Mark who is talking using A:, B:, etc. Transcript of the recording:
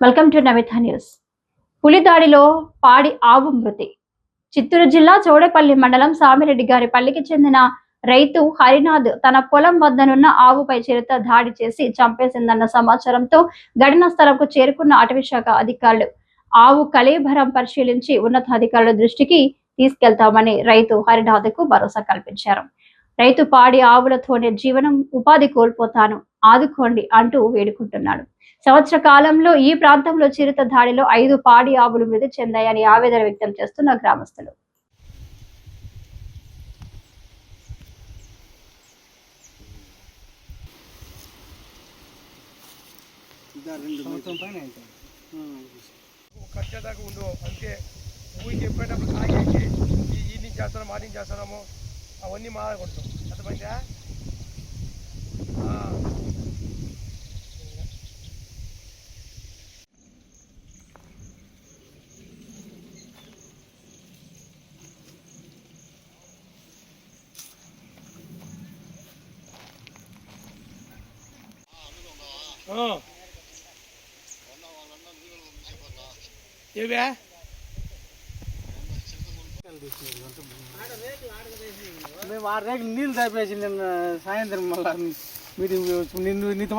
A: Welcome to Navitha news పులి దాడిలో పాడి ఆవు మృతి. చిత్తూరు జిల్లా చౌడపల్లి మండలం సామిరెడ్డి గారి పల్లికి చెందిన రైతు హరినాథ్ తన పొలం వద్దనున్న ఆవుపై చిరుత దాడి చేసి చంపేసిందన్న సమాచారంతో ఘటనా స్థలంకు చేరుకున్న అటవీ శాఖ అధికారులు ఆవు కళేభరం పరిశీలించి ఉన్నతాధికారుల దృష్టికి తీసుకెళ్తామని రైతు హరినాథ్కు భరోసా కల్పించారు. రైతు పాడి ఆవులతోనే జీవనం ఉపాధి కోల్పోతాను ఆదుకోండి అంటూ వేడుకుంటున్నాడు సంవత్సర కాలంలో ఈ ప్రాంతంలో చిరుత దాడిలో ఐదు పాడి ఆవులు మృతి చెందాయని ఆవేదన వ్యక్తం చేస్తున్న గ్రామస్తులు
B: సంవత్సరం పైన అయింది.
C: కట్టేదాకా ఉండు అంతే ఊరికి చెప్పేటప్పుడు తాగేసి ఈ ఈవినింగ్ చేస్తున్నాం మార్నింగ్ చేస్తున్నాము అవన్నీ మాడకూడదు સમજ્યા હા Oh. Yeah,
B: మేము ఆరు రేకులు నీళ్ళు తాపేసి నిన్న సాయంత్రం మళ్ళీ మీటింగ్ నిన్ను నీతో